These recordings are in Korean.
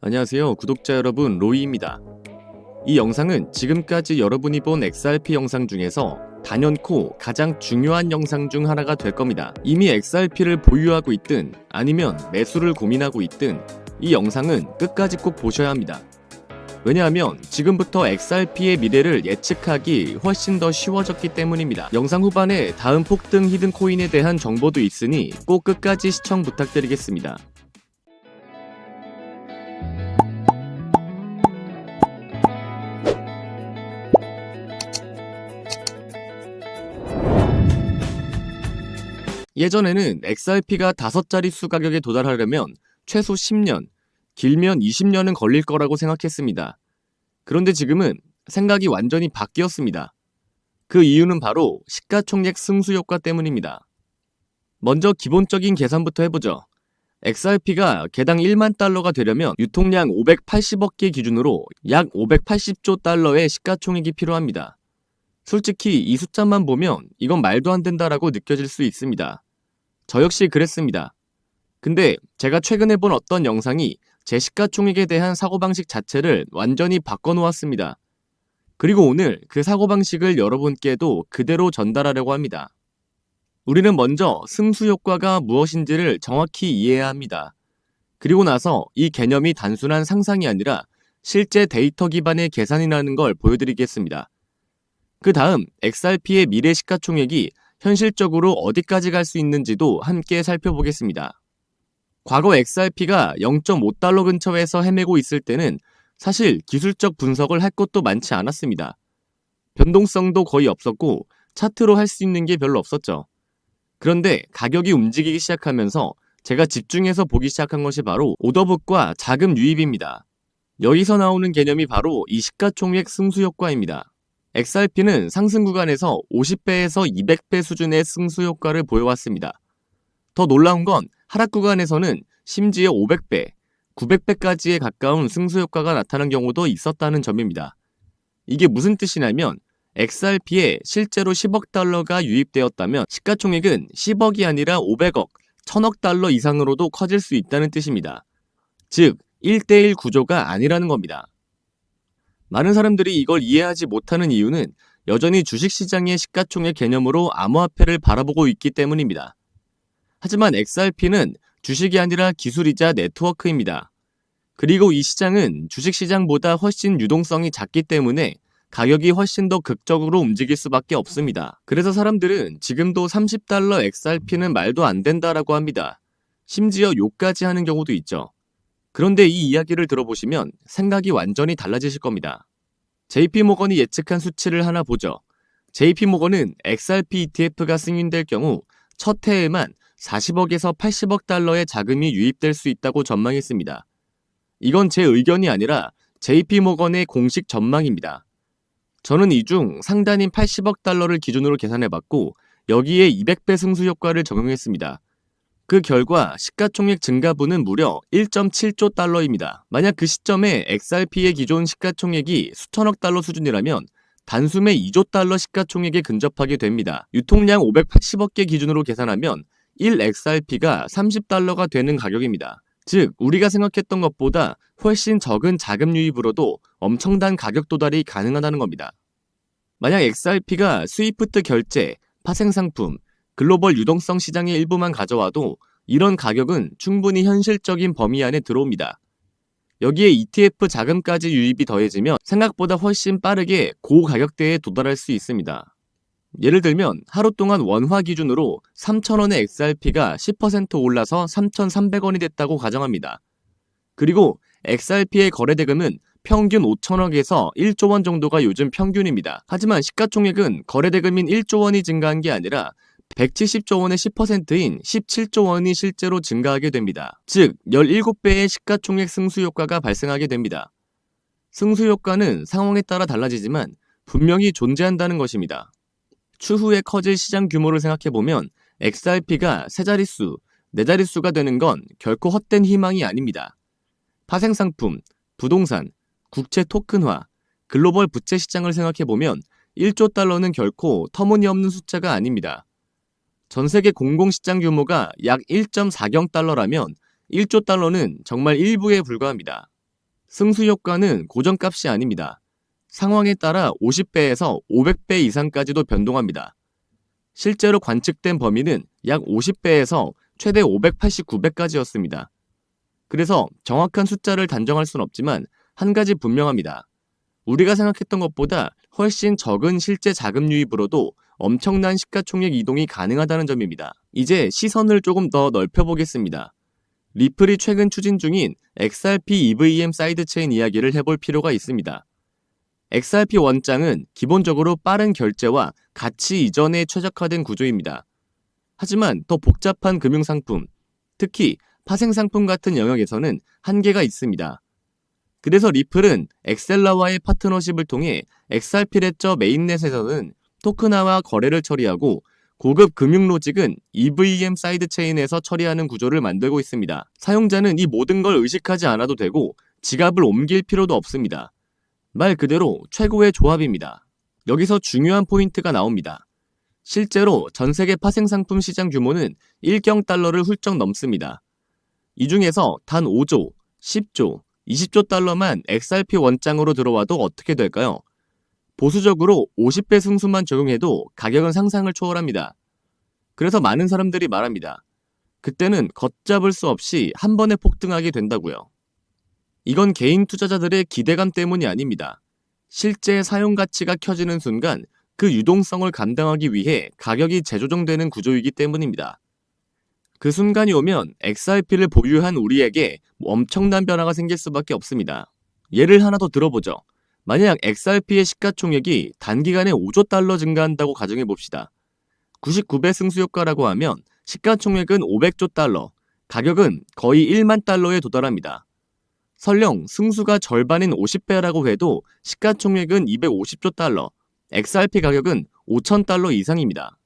안녕하세요 구독자 여러분 로이입니다. 이 영상은 지금까지 여러분이 본 XRP 영상 중에서 단연코 가장 중요한 영상 중 하나가 될 겁니다. 이미 XRP를 보유하고 있든 아니면 매수를 고민하고 있든 이 영상은 끝까지 꼭 보셔야 합니다. 왜냐하면 지금부터 XRP의 미래를 예측하기 훨씬 더 쉬워졌기 때문입니다. 영상 후반에 다음 폭등 히든 코인에 대한 정보도 있으니 꼭 끝까지 시청 부탁드리겠습니다. 예전에는 XRP가 다섯 자릿수 가격에 도달하려면 최소 10년, 길면 20년은 걸릴 거라고 생각했습니다. 그런데 지금은 생각이 완전히 바뀌었습니다. 그 이유는 바로 시가총액 승수 효과 때문입니다. 먼저 기본적인 계산부터 해보죠. XRP가 개당 1만 달러가 되려면 유통량 580억 개 기준으로 약 580조 달러의 시가총액이 필요합니다. 솔직히 이 숫자만 보면 이건 말도 안 된다라고 느껴질 수 있습니다. 저 역시 그랬습니다. 근데 제가 최근에 본 어떤 영상이 제 시가총액에 대한 사고방식 자체를 완전히 바꿔놓았습니다. 그리고 오늘 그 사고방식을 여러분께도 그대로 전달하려고 합니다. 우리는 먼저 승수 효과가 무엇인지를 정확히 이해해야 합니다. 그리고 나서 이 개념이 단순한 상상이 아니라 실제 데이터 기반의 계산이라는 걸 보여드리겠습니다. 그 다음 XRP의 미래 시가총액이 현실적으로 어디까지 갈 수 있는지도 함께 살펴보겠습니다. 과거 XRP가 0.5달러 근처에서 헤매고 있을 때는 사실 기술적 분석을 할 것도 많지 않았습니다. 변동성도 거의 없었고 차트로 할 수 있는 게 별로 없었죠. 그런데 가격이 움직이기 시작하면서 제가 집중해서 보기 시작한 것이 바로 오더북과 자금 유입입니다. 여기서 나오는 개념이 바로 이 시가총액 승수 효과입니다. XRP는 상승 구간에서 50배에서 200배 수준의 승수 효과를 보여왔습니다. 더 놀라운 건 하락 구간에서는 심지어 500배, 900배까지에 가까운 승수 효과가 나타난 경우도 있었다는 점입니다. 이게 무슨 뜻이냐면 XRP에 실제로 10억 달러가 유입되었다면 시가총액은 10억이 아니라 500억, 1000억 달러 이상으로도 커질 수 있다는 뜻입니다. 즉, 1대1 구조가 아니라는 겁니다. 많은 사람들이 이걸 이해하지 못하는 이유는 여전히 주식시장의 시가총액 개념으로 암호화폐를 바라보고 있기 때문입니다. 하지만 XRP는 주식이 아니라 기술이자 네트워크입니다. 그리고 이 시장은 주식시장보다 훨씬 유동성이 작기 때문에 가격이 훨씬 더 극적으로 움직일 수밖에 없습니다. 그래서 사람들은 지금도 30달러 XRP는 말도 안 된다라고 합니다. 심지어 욕까지 하는 경우도 있죠. 그런데 이 이야기를 들어보시면 생각이 완전히 달라지실 겁니다. JP모건이 예측한 수치를 하나 보죠. JP모건은 XRP ETF가 승인될 경우 첫 해에만 40억에서 80억 달러의 자금이 유입될 수 있다고 전망했습니다. 이건 제 의견이 아니라 JP모건의 공식 전망입니다. 저는 이 중 상단인 80억 달러를 기준으로 계산해봤고 여기에 200배 승수 효과를 적용했습니다. 그 결과 시가총액 증가분은 무려 1.7조 달러입니다. 만약 그 시점에 XRP의 기존 시가총액이 수천억 달러 수준이라면 단숨에 2조 달러 시가총액에 근접하게 됩니다. 유통량 580억 개 기준으로 계산하면 1XRP가 30달러가 되는 가격입니다. 즉, 우리가 생각했던 것보다 훨씬 적은 자금 유입으로도 엄청난 가격 도달이 가능하다는 겁니다. 만약 XRP가 스위프트 결제, 파생상품, 글로벌 유동성 시장의 일부만 가져와도 이런 가격은 충분히 현실적인 범위 안에 들어옵니다. 여기에 ETF 자금까지 유입이 더해지면 생각보다 훨씬 빠르게 고 가격대에 도달할 수 있습니다. 예를 들면 하루 동안 원화 기준으로 3,000원의 XRP가 10% 올라서 3,300원이 됐다고 가정합니다. 그리고 XRP의 거래 대금은 평균 5천억에서 1조 원 정도가 요즘 평균입니다. 하지만 시가총액은 거래 대금인 1조 원이 증가한 게 아니라 170조 원의 10%인 17조 원이 실제로 증가하게 됩니다. 즉, 17배의 시가총액 승수 효과가 발생하게 됩니다. 승수 효과는 상황에 따라 달라지지만 분명히 존재한다는 것입니다. 추후에 커질 시장 규모를 생각해보면 XRP가 세 자릿수, 네 자릿수가 되는 건 결코 헛된 희망이 아닙니다. 파생상품, 부동산, 국채 토큰화, 글로벌 부채 시장을 생각해보면 1조 달러는 결코 터무니없는 숫자가 아닙니다. 전 세계 공공시장 규모가 약 1.4경 달러라면 1조 달러는 정말 일부에 불과합니다. 승수 효과는 고정값이 아닙니다. 상황에 따라 50배에서 500배 이상까지도 변동합니다. 실제로 관측된 범위는 약 50배에서 최대 589배까지였습니다. 그래서 정확한 숫자를 단정할 순 없지만 한 가지 분명합니다. 우리가 생각했던 것보다 훨씬 적은 실제 자금 유입으로도 엄청난 시가총액 이동이 가능하다는 점입니다. 이제 시선을 조금 더 넓혀보겠습니다. 리플이 최근 추진 중인 XRP EVM 사이드체인 이야기를 해볼 필요가 있습니다. XRP 원장은 기본적으로 빠른 결제와 가치 이전에 최적화된 구조입니다. 하지만 더 복잡한 금융상품, 특히 파생상품 같은 영역에서는 한계가 있습니다. 그래서 리플은 엑셀라와의 파트너십을 통해 XRP 레저 메인넷에서는 토큰화와 거래를 처리하고 고급 금융 로직은 EVM 사이드 체인에서 처리하는 구조를 만들고 있습니다. 사용자는 이 모든 걸 의식하지 않아도 되고 지갑을 옮길 필요도 없습니다. 말 그대로 최고의 조합입니다. 여기서 중요한 포인트가 나옵니다. 실제로 전 세계 파생상품 시장 규모는 1경 달러를 훌쩍 넘습니다. 이 중에서 단 5조, 10조, 20조 달러만 XRP 원장으로 들어와도 어떻게 될까요? 보수적으로 50배 승수만 적용해도 가격은 상상을 초월합니다. 그래서 많은 사람들이 말합니다. 그때는 걷잡을 수 없이 한 번에 폭등하게 된다고요. 이건 개인 투자자들의 기대감 때문이 아닙니다. 실제 사용 가치가 켜지는 순간 그 유동성을 감당하기 위해 가격이 재조정되는 구조이기 때문입니다. 그 순간이 오면 XRP를 보유한 우리에게 엄청난 변화가 생길 수밖에 없습니다. 예를 하나 더 들어보죠. 만약 XRP의 시가총액이 단기간에 5조 달러 증가한다고 가정해 봅시다. 99배 승수 효과라고 하면 시가총액은 500조 달러, 가격은 거의 1만 달러에 도달합니다. 설령 승수가 절반인 50배라고 해도 시가총액은 250조 달러, XRP 가격은 5천 달러 이상입니다.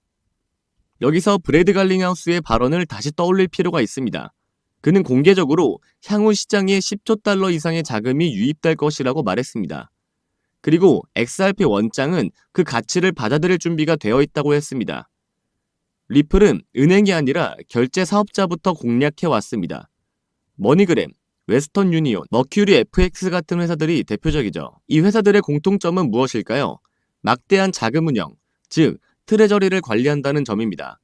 여기서 브래드 갈링하우스의 발언을 다시 떠올릴 필요가 있습니다. 그는 공개적으로 향후 시장에 10조 달러 이상의 자금이 유입될 것이라고 말했습니다. 그리고 XRP 원장은 그 가치를 받아들일 준비가 되어 있다고 했습니다. 리플은 은행이 아니라 결제 사업자부터 공략해 왔습니다. 머니그램, 웨스턴 유니온, 머큐리 FX 같은 회사들이 대표적이죠. 이 회사들의 공통점은 무엇일까요? 막대한 자금 운영, 즉 트레저리를 관리한다는 점입니다.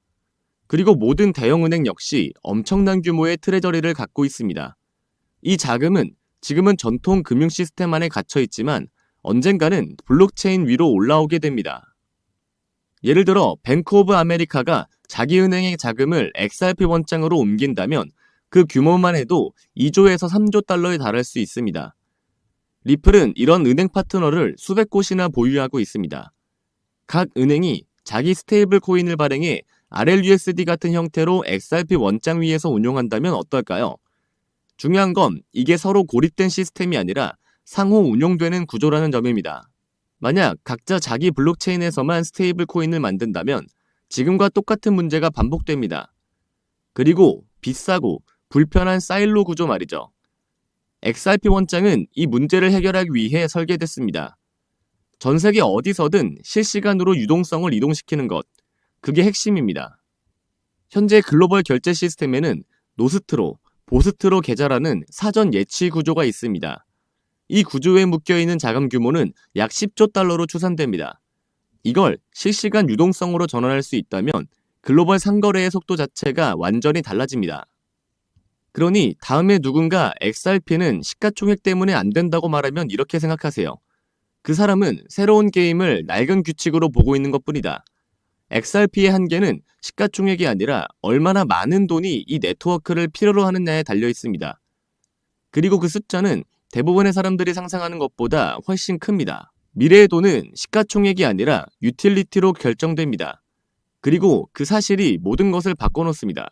그리고 모든 대형 은행 역시 엄청난 규모의 트레저리를 갖고 있습니다. 이 자금은 지금은 전통 금융 시스템 안에 갇혀 있지만 언젠가는 블록체인 위로 올라오게 됩니다. 예를 들어 뱅크 오브 아메리카가 자기 은행의 자금을 XRP 원장으로 옮긴다면 그 규모만 해도 2조에서 3조 달러에 달할 수 있습니다. 리플은 이런 은행 파트너를 수백 곳이나 보유하고 있습니다. 각 은행이 자기 스테이블 코인을 발행해 RLUSD 같은 형태로 XRP 원장 위에서 운용한다면 어떨까요? 중요한 건 이게 서로 고립된 시스템이 아니라 상호 운용되는 구조라는 점입니다. 만약 각자 자기 블록체인에서만 스테이블 코인을 만든다면 지금과 똑같은 문제가 반복됩니다. 그리고 비싸고 불편한 사일로 구조 말이죠. XRP 원장은 이 문제를 해결하기 위해 설계됐습니다. 전 세계 어디서든 실시간으로 유동성을 이동시키는 것, 그게 핵심입니다. 현재 글로벌 결제 시스템에는 노스트로, 보스트로 계좌라는 사전 예치 구조가 있습니다. 이 구조에 묶여있는 자금 규모는 약 10조 달러로 추산됩니다. 이걸 실시간 유동성으로 전환할 수 있다면 글로벌 상거래의 속도 자체가 완전히 달라집니다. 그러니 다음에 누군가 XRP는 시가총액 때문에 안 된다고 말하면 이렇게 생각하세요. 그 사람은 새로운 게임을 낡은 규칙으로 보고 있는 것 뿐이다. XRP의 한계는 시가총액이 아니라 얼마나 많은 돈이 이 네트워크를 필요로 하느냐에 달려 있습니다. 그리고 그 숫자는 대부분의 사람들이 상상하는 것보다 훨씬 큽니다. 미래의 돈은 시가총액이 아니라 유틸리티로 결정됩니다. 그리고 그 사실이 모든 것을 바꿔놓습니다.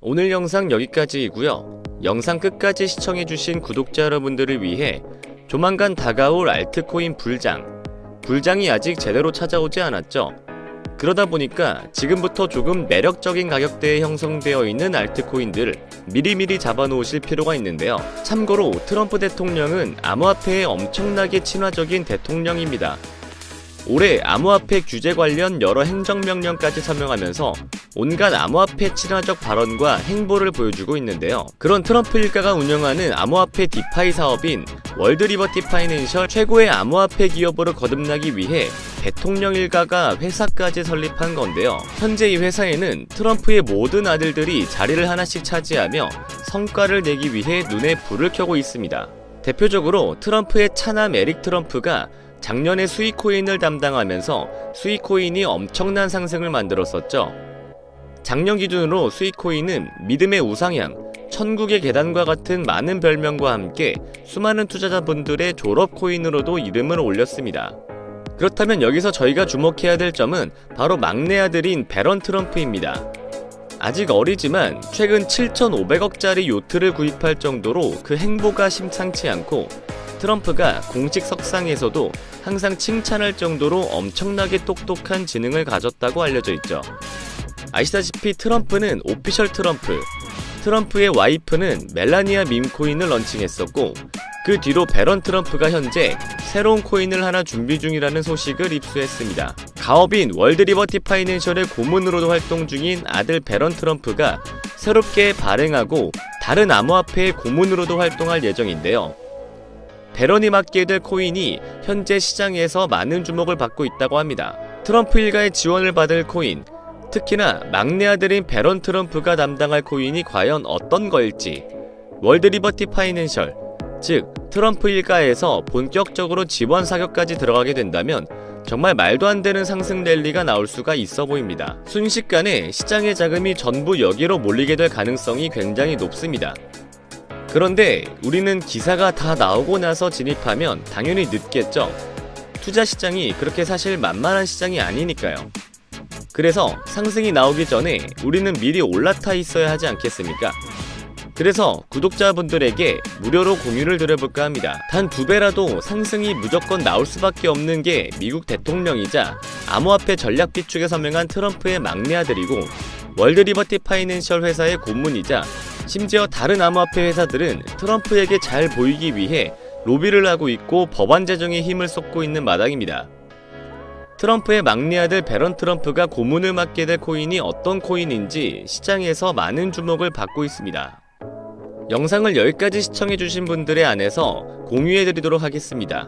오늘 영상 여기까지이고요. 영상 끝까지 시청해주신 구독자 여러분들을 위해 조만간 다가올 알트코인 불장, 불장이 아직 제대로 찾아오지 않았죠? 그러다 보니까 지금부터 조금 매력적인 가격대에 형성되어 있는 알트코인들을 미리미리 잡아놓으실 필요가 있는데요. 참고로 트럼프 대통령은 암호화폐에 엄청나게 친화적인 대통령입니다. 올해 암호화폐 규제 관련 여러 행정명령까지 서명하면서 온갖 암호화폐 친화적 발언과 행보를 보여주고 있는데요. 그런 트럼프 일가가 운영하는 암호화폐 디파이 사업인 월드 리버티 파이낸셜 최고의 암호화폐 기업으로 거듭나기 위해 대통령 일가가 회사까지 설립한 건데요. 현재 이 회사에는 트럼프의 모든 아들들이 자리를 하나씩 차지하며 성과를 내기 위해 눈에 불을 켜고 있습니다. 대표적으로 트럼프의 차남 에릭 트럼프가 작년에 수익코인을 담당하면서 수익코인이 엄청난 상승을 만들었었죠. 작년 기준으로 수익코인은 믿음의 우상향, 천국의 계단과 같은 많은 별명과 함께 수많은 투자자분들의 졸업 코인으로도 이름을 올렸습니다. 그렇다면 여기서 저희가 주목해야 될 점은 바로 막내 아들인 베런 트럼프입니다. 아직 어리지만 최근 7,500억짜리 요트를 구입할 정도로 그 행보가 심상치 않고 트럼프가 공식 석상에서도 항상 칭찬할 정도로 엄청나게 똑똑한 지능을 가졌다고 알려져 있죠. 아시다시피 트럼프는 오피셜 트럼프, 트럼프의 와이프는 멜라니아 밈 코인을 런칭했었고 그 뒤로 베런 트럼프가 현재 새로운 코인을 하나 준비 중이라는 소식을 입수했습니다. 가업인 월드 리버티 파이낸셜의 고문으로도 활동 중인 아들 베런 트럼프가 새롭게 발행하고 다른 암호화폐의 고문으로도 활동할 예정인데요. 베런이 맡게 될 코인이 현재 시장에서 많은 주목을 받고 있다고 합니다. 트럼프 일가의 지원을 받을 코인, 특히나 막내 아들인 베런 트럼프가 담당할 코인이 과연 어떤 거일지 월드 리버티 파이낸셜, 즉 트럼프 일가에서 본격적으로 지원 사격까지 들어가게 된다면 정말 말도 안 되는 상승 랠리가 나올 수가 있어 보입니다. 순식간에 시장의 자금이 전부 여기로 몰리게 될 가능성이 굉장히 높습니다. 그런데 우리는 기사가 다 나오고 나서 진입하면 당연히 늦겠죠. 투자 시장이 그렇게 사실 만만한 시장이 아니니까요. 그래서 상승이 나오기 전에 우리는 미리 올라타 있어야 하지 않겠습니까? 그래서 구독자분들에게 무료로 공유를 드려볼까 합니다. 단 두 배라도 상승이 무조건 나올 수밖에 없는 게 미국 대통령이자 암호화폐 전략 비축에 서명한 트럼프의 막내 아들이고 월드 리버티 파이낸셜 회사의 고문이자 심지어 다른 암호화폐 회사들은 트럼프에게 잘 보이기 위해 로비를 하고 있고 법안 제정에 힘을 쏟고 있는 마당입니다. 트럼프의 막내 아들 베런 트럼프가 고문을 맡게 될 코인이 어떤 코인인지 시장에서 많은 주목을 받고 있습니다. 영상을 여기까지 시청해주신 분들의 안에서 공유해드리도록 하겠습니다.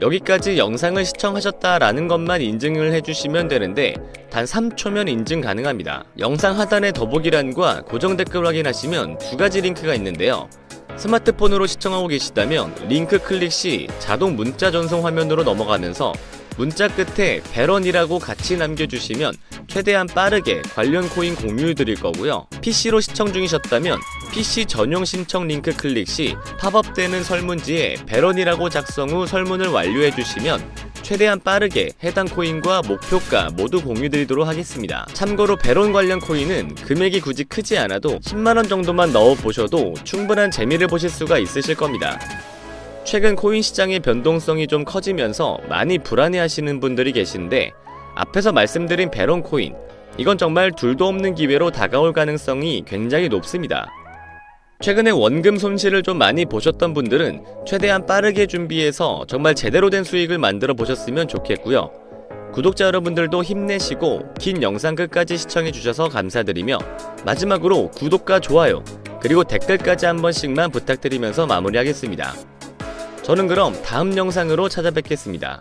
여기까지 영상을 시청하셨다라는 것만 인증을 해주시면 되는데 단 3초면 인증 가능합니다. 영상 하단의 더보기란과 고정 댓글 확인하시면 두 가지 링크가 있는데요. 스마트폰으로 시청하고 계시다면 링크 클릭 시 자동 문자 전송 화면으로 넘어가면서 문자 끝에 배런이라고 같이 남겨주시면 최대한 빠르게 관련 코인 공유 드릴 거고요. PC로 시청 중이셨다면 PC 전용 신청 링크 클릭 시 팝업되는 설문지에 배런이라고 작성 후 설문을 완료해 주시면 최대한 빠르게 해당 코인과 목표가 모두 공유드리도록 하겠습니다. 참고로 배론 관련 코인은 금액이 굳이 크지 않아도 10만원 정도만 넣어보셔도 충분한 재미를 보실 수가 있으실 겁니다. 최근 코인 시장의 변동성이 좀 커지면서 많이 불안해하시는 분들이 계신데 앞에서 말씀드린 베론 코인 이건 정말 둘도 없는 기회로 다가올 가능성이 굉장히 높습니다. 최근에 원금 손실을 좀 많이 보셨던 분들은 최대한 빠르게 준비해서 정말 제대로 된 수익을 만들어 보셨으면 좋겠고요. 구독자 여러분들도 힘내시고 긴 영상 끝까지 시청해 주셔서 감사드리며 마지막으로 구독과 좋아요 그리고 댓글까지 한 번씩만 부탁드리면서 마무리하겠습니다. 저는 그럼 다음 영상으로 찾아뵙겠습니다.